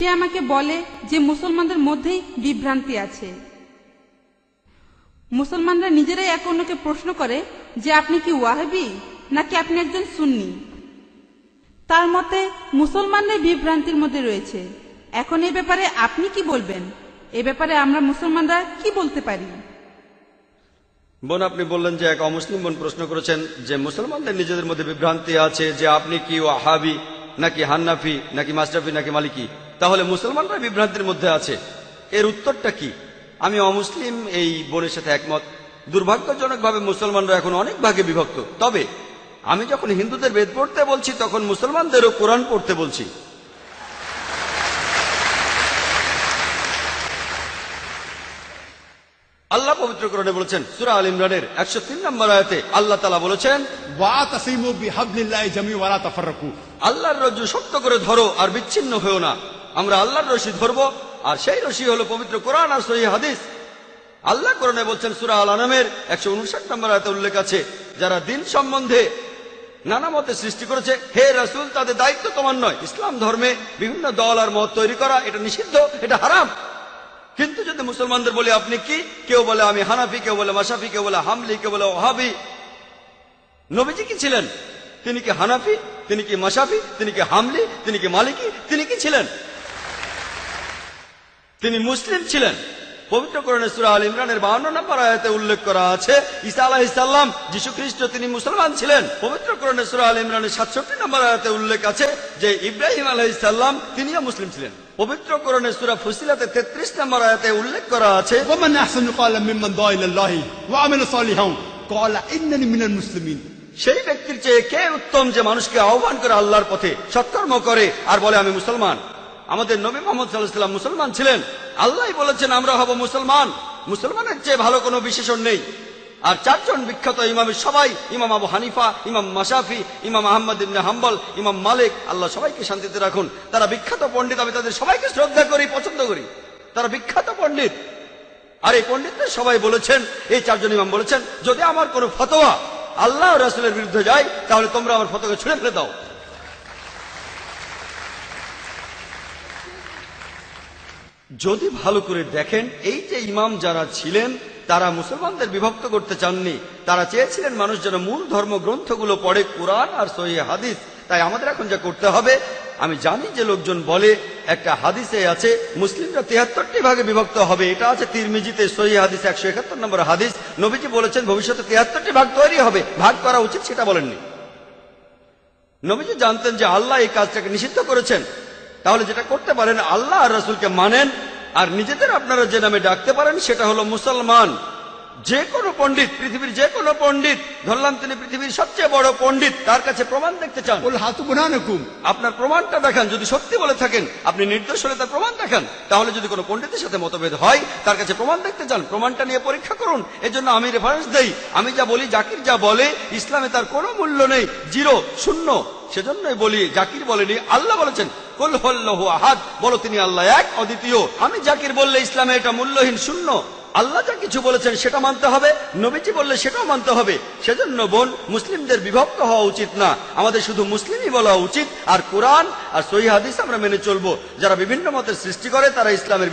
সে আমাকে বলে যে মুসলমানদের মধ্যেই বিভ্রান্তি আছে। মুসলমানরা নিজেরাই এক অন্যকে প্রশ্ন করে যে আপনি কি ওয়াহাবি নাকি আপনি একজন সুন্নি? তার মতে, মুসলমানরাই বিভ্রান্তির মধ্যে রয়েছে। এখন এ ব্যাপারে আপনি কি বলবেন? এ ব্যাপারে আমরা মুসলমানরা কি বলতে পারি? বোন, আপনি বললেন যে এক অমুসলিম বোন প্রশ্ন করেছেন যে মুসলমানদের নিজেদের মধ্যে বিভ্রান্তি আছে যে আপনি কি ওয়াহাবি নাকি হান্নাফি নাকি মাস্টাফি নাকি মালিকি? তাহলে মুসলমানরা বিভ্রান্তির মধ্যে আছে। এর উত্তরটা কি? আমি অমুসলিম এই বোনের সাথে একমত। দুর্ভাগ্যজনকভাবে মুসলমানরা এখন অনেক ভাগে বিভক্ত। তবে আমি যখন হিন্দুদের বেদ পড়তে বলছি তখন মুসলমানদেরও কোরআন পড়তে বলছি। আল্লাহ পবিত্র কোরআনে বলেছেন সুরা আল ইমরানের একশো তিন নম্বর আয়তে আল্লাহ তালা বলেছেন আল্লাহর রজ্জু শক্ত করে ধরো আর বিচ্ছিন্ন হয়েও না। আমরা আল্লাহর রশি ধরবো, আর সেই রশি হলো পবিত্র কোরআন আর সহি হাদিস। আল্লাহ কোরআনে বলছেন সুরা আল আনামের একশো উনষাট নম্বর আয়তে উল্লেখ আছে, যারা দিন সম্বন্ধে নানা মতে সৃষ্টি করেছে, হে রাসূল, তাদের দায়িত্ব তোমার নয়। ইসলাম ধর্মে বিভিন্ন দল আর মত তৈরি করা, এটা নিষিদ্ধ, এটা হারাম। কিন্তু যদি মুসলমানদের বলি, আপনি কি? কেউ বলে আমি হানাফি, কেউ বলে মাসাফি কেউ বলে হামলি, কেউ বলে ওহাবি। নবীজি কি ছিলেন? তিনি কি হানাফি? তিনি কি মাসাফি তিনি কি হামলি? তিনি কি মালিকি? তিনি কি ছিলেন? তিনি মুসলিম ছিলেন। পবিত্র ইমরানের উল্লেখ করা আছে মুসলমান ছিলেন। পবিত্র ইমরানের সাতষট্টি উল্লেখ আছে যে ইব্রাহিম তিনিও মুসলিম ছিলেন। পবিত্র সুরা নম্বর আয়াতে উল্লেখ করা আছে সেই ব্যক্তির চেয়ে কে উত্তম যে মানুষকে আহ্বান করে আল্লাহর পথে সৎকর্ম করে আর বলে আমি মুসলমান আমাদের নবী মোহাম্মদ সাল্লাহাম মুসলমান ছিলেন। আল্লাহ বলেছেন, আমরা হব মুসলমান। মুসলমানের চেয়ে ভালো কোনো বিশেষণ নেই। আর চারজন বিখ্যাত ইমামের সবাই, ইমাম আবু হানিফা, ইমাম মাসাফি ইমাম আহমদ ইবনে হাম্বল, ইমাম মালিক, আল্লাহ সবাইকে শান্তিতে রাখুন। তারা বিখ্যাত পণ্ডিত, আমি তাদের সবাইকে শ্রদ্ধা করি, পছন্দ করি। তারা বিখ্যাত পণ্ডিত। আর এই পণ্ডিতদের সবাই বলেছেন, এই চারজন ইমাম বলেছেন, যদি আমার কোনো ফতোয়া আল্লাহ রাসুলের বিরুদ্ধে যায়, তাহলে তোমরা আমার ফতোকে ছুঁড়ে ফেলে দাও। যদি ভালো করে দেখেন, এই যে ইমাম যারা ছিলেন, তারা মুসলমানদের বিভক্ত করতে চাননি। তারা চেয়েছিলেন মানুষ যেন মূল ধর্মগ্রন্থগুলো পড়ে, কোরআন আর সহি হাদিস। তাই আমাদের এখন যা করতে হবে, আমি জানি যে লোকজন বলে, একটা হাদিসে আছে, মুসলিমরা তিয়াত্তরটি ভাগে বিভক্ত হবে। এটা আছে তিরমিজিতে সহি হাদিস একশো একাত্তর নম্বর হাদিস। নবীজি বলেছেন, ভবিষ্যতে তিয়াত্তরটি ভাগ তৈরি হবে। ভাগ করা উচিত, সেটা বলেননি। নবীজি জানতেন যে আল্লাহ এই কাজটাকে নিষিদ্ধ করেছেন। তাহলে যেটা করতে পারেন আল্লাহ আর রাসুলকে মানেন আর নিজেদের আপনারা যে নামে ডাকতে পারেন সেটা হলো মুসলমান। যে কোনো পণ্ডিত পৃথিবীর যে কোনো পণ্ডিত ধরলাম তিনি পৃথিবীর সবচেয়ে বড় পণ্ডিত তার কাছে প্রমাণ দেখতে চান। আপনার প্রমাণটা দেখান যদি সত্যি বলে থাকেন আপনি নির্দোষ হলে তার প্রমাণ দেখান। তাহলে যদি কোনো পণ্ডিতের সাথে মতভেদ হয় তার কাছে প্রমাণ দেখতে চান প্রমাণটা নিয়ে পরীক্ষা করুন। এজন্য আমি রেফারেন্স দেই। আমি যা বলি জাকির যা বলে ইসলামে তার কোনো মূল্য নেই। জিরো শূন্য। সেজন্যই বলি, জাকির বলেনি, আল্লাহ বলেছেন, কুল আহাদ বলো তিনি আল্লাহ এক, অদ্বিতীয়। আমি জাকির বললে ইসলামে এটা মূল্যহীন শূন্য। আল্লাহ যা কিছু বলেছেন সেটা মানতে হবে, নবীজি বললে সেটাও মানতে হবে। সেজন্য বোন, মুসলিমদের বিভক্ত হওয়া উচিত না। আমাদের শুধু মুসলিমই বলা উচিত, আর কোরআন আর সহি হাদিস আমরা মেনে চলবো। যারা বিভিন্ন মতের সৃষ্টি করে, তারা ইসলামের